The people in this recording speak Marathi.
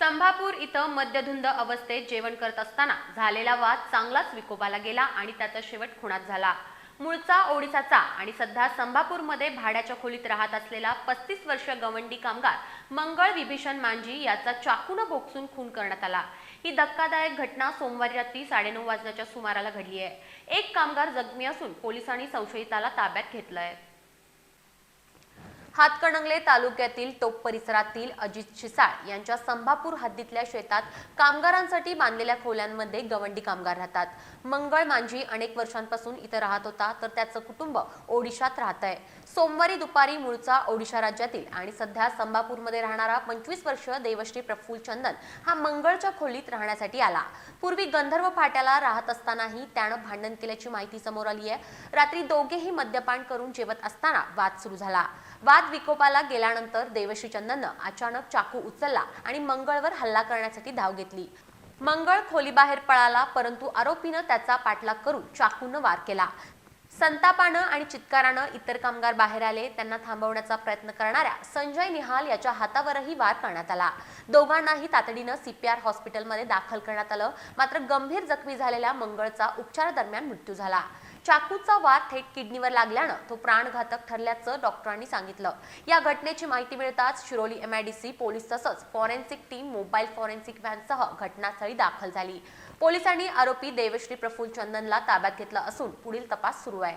संभापूर इथं मद्यधुंद अवस्थेत जेवण करत असताना झालेला वाद चांगलाच विकोपाला गेला आणि त्याचा शेवट खुणात झाला. मूळचा ओडिसाचा आणि सध्या संभापूरमध्ये भाड्याच्या खोलीत राहत असलेला पस्तीस वर्षीय गवंडी कामगार मंगळ विभीषण मांजी याचा चाकून बोक्सून खून करण्यात आला. ही धक्कादायक घटना सोमवारी रात्री साडेनऊ वाजण्याच्या सुमाराला घडली आहे. एक कामगार जखमी असून पोलिसांनी संशयिताला ताब्यात घेतलंय. हातकणंगले तालुक्यातील टोप परिसरातील अजित शिसाळ यांच्या संभापूर हद्दीतल्या शेतात कामगारांसाठी बांधलेल्या खोल्यांमध्ये गवंडी कामगार राहतात. मंगळ मांझी अनेक वर्षांपासून इथं राहत होता तर त्याचं कुटुंब ओडिशात राहत आहे सोमवारी दुपारी मूळचा ओडिशा राज्यातील आणि सध्या संभापूरमध्ये राहणारा पंचवीस वर्षीय देवश्री प्रफुल्ल चंदन हा मंगळच्या खोलीत राहण्यासाठी आला. पूर्वी गंधर्व फाट्याला राहत असतानाही त्यानं भांडण केल्याची माहिती समोर आली आहे रात्री दोघेही मद्यपान करून जेवत असताना वाद सुरू झाला. वाद विकोपाला गेल्यानंतर देवश्री चंदननं अचानक चाकू उचलला आणि मंगळवर हल्ला करण्यासाठी धाव घेतली. मंगळ खोलीबाहेर पळाला परंतु आरोपीनं त्याचा पाठलाग करून चाकूनं वार केला. संतापानं आणि चित्कारानं इतर कामगार बाहेर आले. त्यांना थांबवण्याचा प्रयत्न करणाऱ्या संजय निहाल याच्या हातावरही वार करण्यात आला. दोघांनाही तातडीनं सीपीआर हॉस्पिटलमध्ये दाखल करण्यात आलं. मात्र गंभीर जखमी झालेल्या मंगळचा उपचारादरम्यान मृत्यू झाला. चाकूचा वार थेट किडनीवर लागल्यानं तो प्राणघातक ठरल्याचं डॉक्टरांनी सांगितलं. या घटनेची माहिती मिळताच शिरोली एमआयडीसी पोलीस तसंच फॉरेन्सिक टीम मोबाईल फॉरेन्सिक व्हॅनसह घटनास्थळी दाखल झाली. पोलिसांनी आरोपी देवश्री प्रफुल्ल चंदनला ताब्यात घेतलं असून पुढील तपास सुरू आहे.